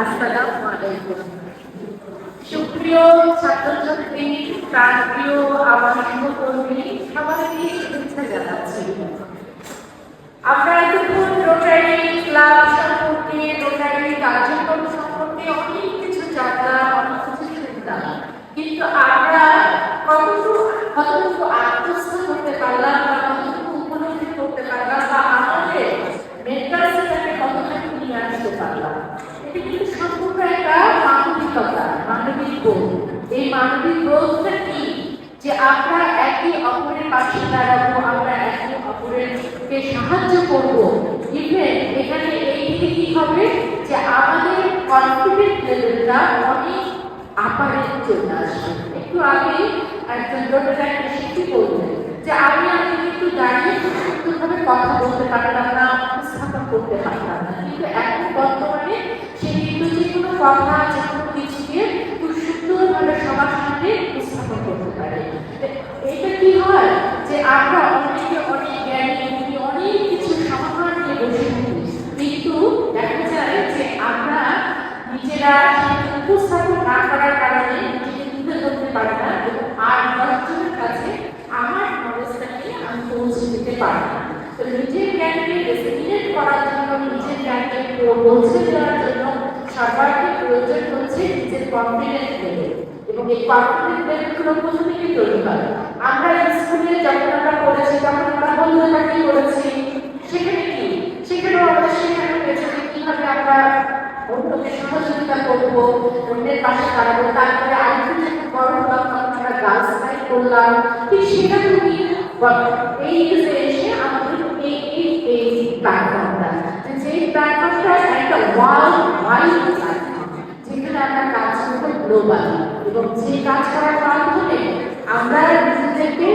আসসালামু আলাইকুম সুপ্রিয় ছাত্রছাত্রী প্রাণপ্রিয় আমার সহকর্মী সবাইকে মানবিক বোধটা কি? যে আমরা একে অপরের পাশে দাঁড়াবো, আমরা একে অপরেরকে সাহায্য করব? ইভেন এখানে এই দিকে কি হবে? যে আমাদের কনফিডেন্ট লেভেলটা অনেক আপারে চলে আসবে। একটু আগে একজন একটা শিক্ষি বললেন যে, আমি আমি একটু দাঁড়িয়ে সুন্দরভাবে কথা বলতে পারতাম না, উপস্থাপন করতে পারতাম না। কিন্তু এখন বর্তমানে সে কিন্তু যে কোনো কথা যে কোনো কিছুকে খুব সুন্দরভাবে সবার সামনে উপস্থাপন করতে পারে এটা কি হয় যে আমরা অনেকে অনেক জ্ঞানী, অনেক কিছু সমাধান নিয়ে বসে কিন্তু দেখা যায় যে আমরা নিজেরা উপস্থাপন না করার কারণে নিজেকে তুলে ধরতে পারি না আর দশজনের কাছে আমার নলেজটাকে আমি পৌঁছে দিতে পারি না। তো নিজের জ্ঞানকে রেসিপিয়েট করার জন্য, নিজের জ্ঞানকে পৌঁছে দেওয়ার জন্য সবাইকে প্রয়োজন হচ্ছে নিজের কনফিডেন্স লেভেল এবং এই কনফিডেন্স লেভেলগুলো কোথা থেকে তৈরি হয় আমরা স্কুলে যখন আমরা পড়েছি তখন আমরা বন্ধু চাকরি করেছি? সেখানে কি? সেখানেও পাশে দাঁড়াবো, তারপরে আরেকটু যখন বড় হলাম তখন করলাম সেটা তুমি এই আমাদের এই এই এই প্ল্যাটফর্মটা যে একটা ওয়ার্ল্ড ওয়াইড প্ল্যাটফর্ম যেখানে আমরা করব এবং যে কাজ করার মাধ্যমে আমরা নিজেদেরকে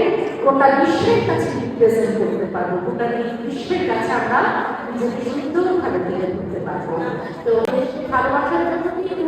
গোটা বিশ্বের কাছে রিপ্রেজেন্ট করতে পারব। গোটা বিশ্বের কাছে আমরা নিজেকে সুন্দরভাবে তুলে ধরতে পারব। তো ভালোবাসার জন্য কিন্তু